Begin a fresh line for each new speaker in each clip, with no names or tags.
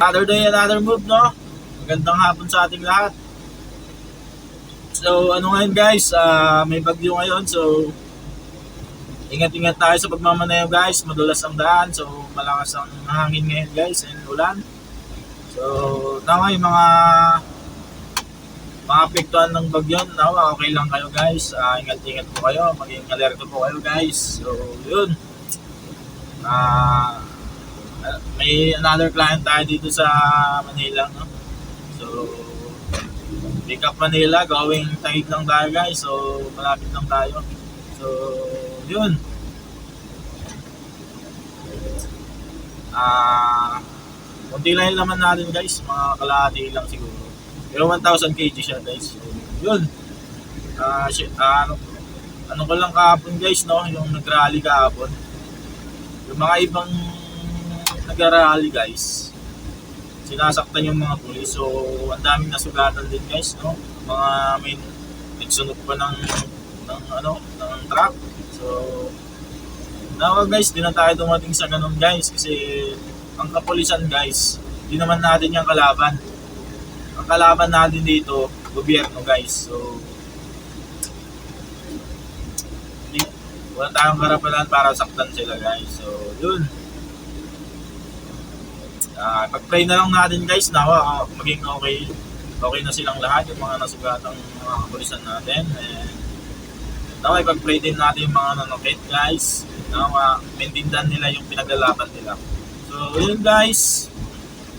Another day, another move, no? Magandang hapon sa ating lahat. So, ano ngayon guys, ah, may bagyo ngayon, so ingat-ingat tayo sa pagmamaneho guys, madulas ang daan, so malakas ang hangin ngayon guys, and ulan. So, tama yung mga mga apektuhan ng bagyo, nawa, okay lang kayo guys, Ah, ingat-ingat po kayo, maging alerto po kayo guys. So, yun. Ah, may another client tayo dito sa Manila, no? So, pick up Manila, going Taguig lang tayo guys. So, malapit lang tayo. So, yun. Ah, konti lang yung laman natin guys. Mga kalahati lang siguro. Pero 1,000 kg siya guys. So, yun. Ah, ah, ano, ano ko lang kahapon guys, no? Yung nag-rally kahapon. Yung mga ibang nag-rally guys, sinasaktan yung mga pulis. So, ang daming nasugatan din guys, no? Mga may nagsunog pa ng, ng ano, ng truck. So, nawa guys, di na tayo dumating sa ganun guys kasi ang kapulisan guys, di naman natin yung kalaban. Ang kalaban natin dito, gobyerno guys. So, wala tayong karapalan para saktan sila guys. So, yun. Ah, pag-pray na lang natin guys na ah, maging okay okay na silang lahat yung mga nasugatang mga kapulisan natin. And nawa ipag-pray din natin yung mga nanakit guys. Nawa maintindihan nila yung pinaglalaban nila. So yun guys.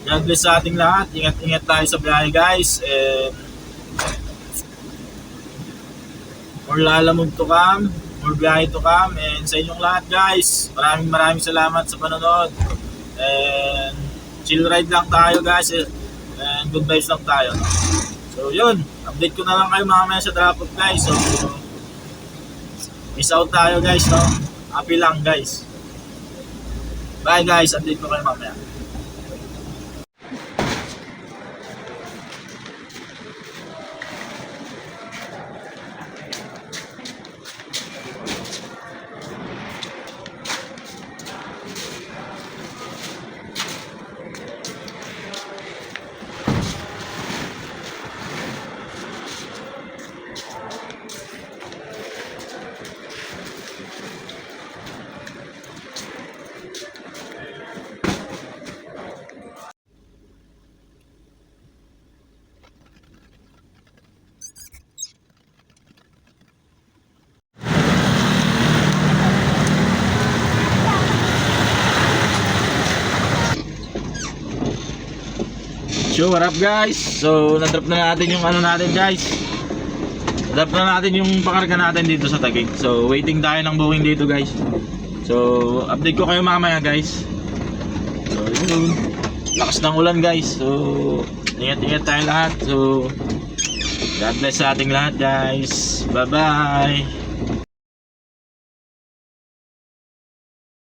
God bless sa ating lahat. Ingat-ingat tayo sa biyahe guys. And more lalamog to come more biyahe to come. And sa inyong lahat guys maraming maraming salamat sa panonood. And chill ride lang tayo guys eh. and good vibes lang tayo. No? so yun. Update ko na lang kayo mamaya sa drop off guys. So miss out tayo guys no? Happy lang guys. Bye guys. Update ko kayo mamaya So what up guys? So na-drop na natin yung ano natin guys. Na-drop na natin yung pakarga natin dito sa Taguig. So waiting tayo ng booking dito guys. So update ko kayo mamaya guys. So yun. Lakas ng ulan guys. So ingat-ingat tayo lahat. So God bless sa ating lahat guys. Bye bye.